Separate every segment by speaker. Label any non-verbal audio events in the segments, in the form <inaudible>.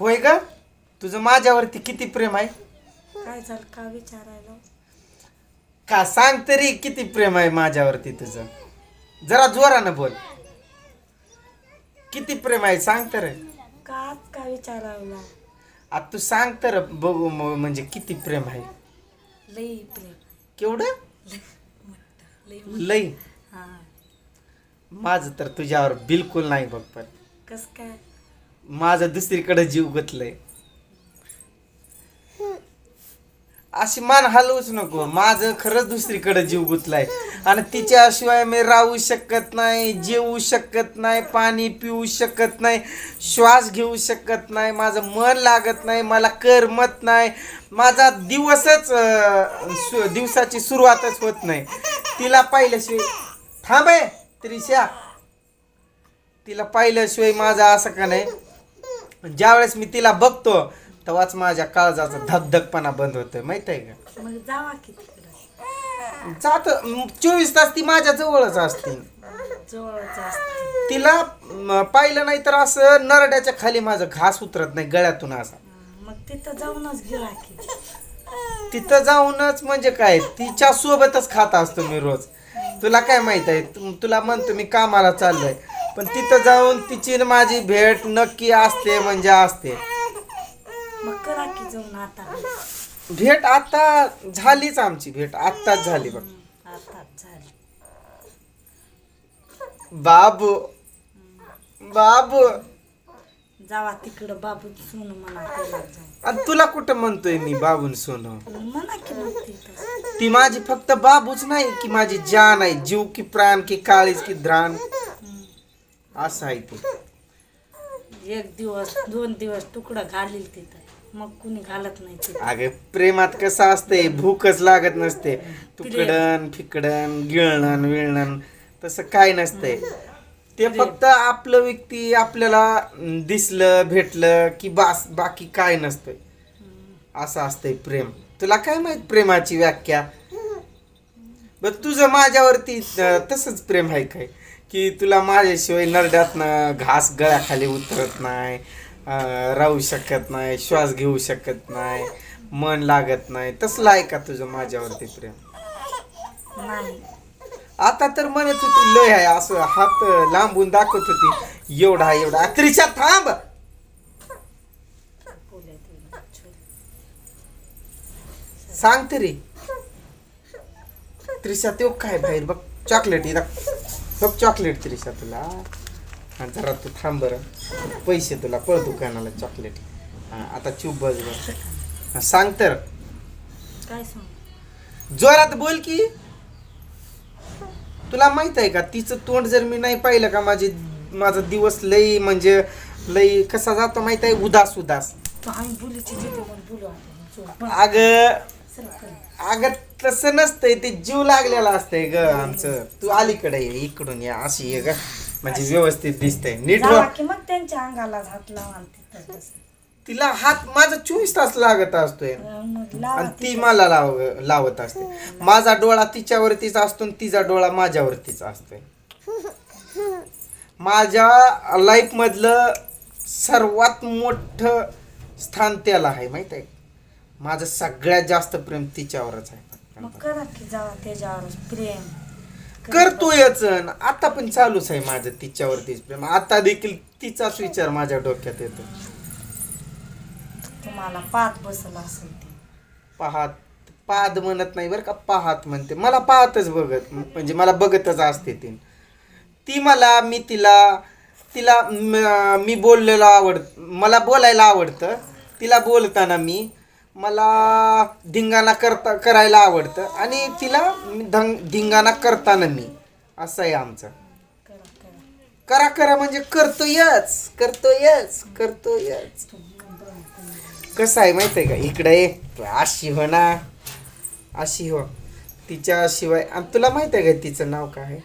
Speaker 1: होय ग तुझं माझ्यावरती किती प्रेम आहे?
Speaker 2: काय झालं का विचारायला?
Speaker 1: का सांग तरी किती प्रेम आहे माझ्यावरती तुझं? जरा जोरानं बोल. किती प्रेम आहे सांग तर.
Speaker 2: का का विचारायला?
Speaker 1: आता तू सांग तर बघू म- म्हणजे किती प्रेम आहे?
Speaker 2: लई प्रेम.
Speaker 1: केवढं?
Speaker 2: लई
Speaker 1: लई.
Speaker 2: हा.
Speaker 1: माझं तर तुझ्यावर बिलकुल नाही बघ पण.
Speaker 2: कस काय?
Speaker 1: माझं दुसरीकडे जीव गुतलंय. अशी मान हलवूच नको. माझं खरंच दुसरीकडे जीव गुतलाय. आणि तिच्याशिवाय मी राहू शकत नाही जेवू शकत नाही पाणी पिऊ शकत नाही श्वास घेऊ शकत नाही माझं मन लागत नाही मला करमत नाही. माझा दिवसच दिवसाची सुरुवातच होत नाही. तिला पाहिल्याशिवाय थांब आहे त्रिशा. तिला पाहिल्याशिवाय माझा असं का नाही? ज्यावेळेस मी तिला बघतो तेव्हाच माझ्या काळजाचा धगधगपणा बंद होतोय माहीत आहे का?
Speaker 2: मग जावा की तिकडं.
Speaker 1: जात चोवीस तास ती माझ्या जवळच असते.
Speaker 2: जवळच असते.
Speaker 1: तिला म, पाहिलं नाही तर असं नरड्याच्या खाली माझं घास उतरत नाही गळ्यातून असा.
Speaker 2: मग तिथं जाऊनच की.
Speaker 1: तिथं जाऊनच म्हणजे काय तिच्या सोबतच खात असतो मी रोज. तुला काय माहीत आहे? तु- तुला म्हणतो मी कामाला चाललोय. पण तिथं जाऊन तिची न माझी भेट नक्की असते म्हणजे असते.
Speaker 2: मग करा की जाऊन आता.
Speaker 1: भेट आता झालीच आमची भेट आत्ताच झाली बघ.
Speaker 2: झाली.
Speaker 1: बाबू बाबू.
Speaker 2: जावा तिकडं बाबू सुन म्हणा त्याला
Speaker 1: आणि तुला कुठं म्हणतोय मी बाबून सोनं?
Speaker 2: म्हणा की मग तिथं
Speaker 1: ती माझी फक्त बाबूच नाही की माझी जान आहे जीव की प्राण की काळीज की द्राण. असं आहे ते.
Speaker 2: एक दिवस दोन दिवस तुकडं घालील तिथं. मग कुणी घालत नाही तिथं.
Speaker 1: अगे प्रेमात कसं असतंय? भूकच लागत नसते. तुकडन फिकडन गिळणं विळणं तसं काय नसतंय. ते फक्त आपलं व्यक्ती आपल्याला दिसलं भेटलं की बास बाकी काय नसतंय. असं असतंय प्रेम. तुला काय माहीत प्रेमाची व्याख्या? बर तुझं माझ्यावरती तसंच प्रेम आहे काय? की तुला माझ्याशिवाय नरड्यातनं घास गळ्याखाली उतरत नाही राहू शकत नाही श्वास घेऊ शकत नाही मन लागत नाही. तसलं आहे का तुझं माझ्यावरती प्रेम?
Speaker 2: नाही.
Speaker 1: आता तर म्हणत होती लय आहे असं हात लांबून दाखवत होती. एवढा एवढा. त्रिशा थांब. सांग तरी. त्रिशा तो काय बाहेर बघ. चॉकलेट इथं. बघ चॉकलेट त्रिशा तुला. हा जरा तू थांब बरं. पैसे तुला पळ दुकानाला चॉकलेट हा आता चूप बस बस हा, सांग तर.
Speaker 2: काय सांग?
Speaker 1: जोरात बोल की. तुला माहीत आहे का तिचं तोंड जर मी नाही पाहिलं का माझे माझा दिवस लई म्हणजे लई कसा जातो माहीत आहे? उदास उदास.
Speaker 2: तू आम्ही बोलूची जिथे पण बोलू आता. चल, पण
Speaker 1: अग. अगं तसं नसतंय ते जीव लागलेला असतंय ग आमचं. तू अलीकडे ये इकडून या अशी ये ग. म्हणजे व्यवस्थित दिसतंय. नीट
Speaker 2: जावा
Speaker 1: वा-
Speaker 2: की मग त्यांच्या अंगाला हात लावा आणि तिथं बस.
Speaker 1: तिला हात माझा चोवीस तास लागत असतोय.
Speaker 2: मग लावा
Speaker 1: आणि ती मला लाव लावत असते. माझा डोळा तिच्यावरतीच असतो आणि तिचा डोळा माझ्यावरतीच असतोय. <laughs> माझ्या लाईफ मधलं सर्वात मोठं स्थान त्याला आहे माहीत आहे? माझं सगळ्यात जास्त प्रेम तिच्यावरच
Speaker 2: मग
Speaker 1: आहे
Speaker 2: करा की जावा त्याच्यावरच प्रेम
Speaker 1: करतोयच अन आता पण चालूच आहे माझं तिच्यावरतीच प्रेम. आता देखील तिचाच विचार माझ्या डोक्यात येतो.
Speaker 2: तुम्हाला पाच बसला असेल ते.
Speaker 1: पाहत पाहत म्हणत नाही बरं का पाहत म्हणते. मला पाहतच बघत म्हणजे मला बघतच असते ती. ती मला मी तिला तिला म- मी बोललेलं आवड मला बोलायला आवडतं. तिला बोलताना मी मला धिंगाणा करता करायला आवडतं. आणि तिला धंग धिंगाणा करताना मी. असं आहे आमचं.
Speaker 2: करा करा
Speaker 1: म्हणजे करतोयच करतोयच करतोयच. कसं आहे माहिती आहे का? इकडे अशी हो ना. अशी हो. तिच्याशिवाय आणि तुला माहिती आहे का तिचं नाव काय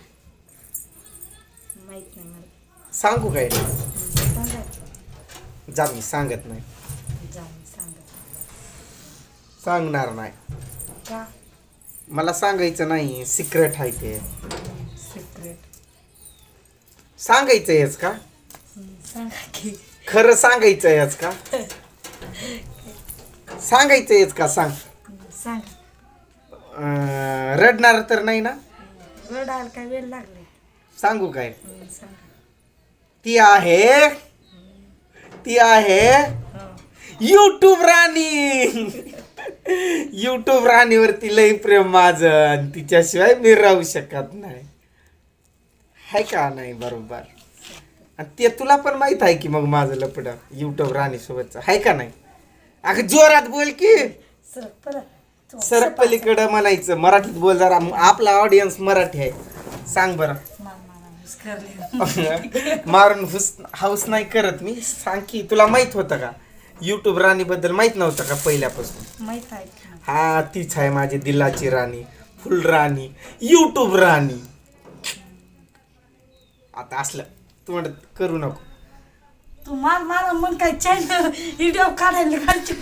Speaker 1: सांगू काय जा मी सांगत नाही. सांगणार नाही.
Speaker 2: का?
Speaker 1: मला सांगायचं नाही सिक्रेट आहे ते.
Speaker 2: सिक्रेट
Speaker 1: सांगायचं हेच का?
Speaker 2: सांगा की.
Speaker 1: खरं सांगायचं हेच का? सांगायचंयच का? सांग.
Speaker 2: सांग.
Speaker 1: अं, रडणार तर नाही ना?
Speaker 2: रडायला काय वेळ लागले?
Speaker 1: सांगू काय?
Speaker 2: सांग.
Speaker 1: ती आहे ती आहे युट्यूब राणी. युट्यूब राणीवरती लई प्रेम माझं आणि तिच्याशिवाय मी राहू शकत नाही. हाय का नाही बरोबर. आणि ते तुला पण माहीत आहे की मग माझं लपड युट्यूब राणी सोबतच हाय का नाही? अगं जोरात बोल की.
Speaker 2: सर
Speaker 1: पलीकडं म्हणायचं. मराठीत बोल जरा. आपला ऑडियन्स मराठी आहे. सांग बरं. <laughs> मारून हुस हाऊस नाही करत मी. सांग की तुला माहीत होतं का? युट्यूब राणी बद्दल माहीत नव्हतं का पहिल्यापासून?
Speaker 2: माहीत आहे की नाही?
Speaker 1: हा तीच आहे माझी दिलाची राणी फुल राणी युट्यूब राणी. आता असलं तू म्हणत करू नको.
Speaker 2: तू मार मारा मग काय चॅनल व्हिडिओ काढायला घालची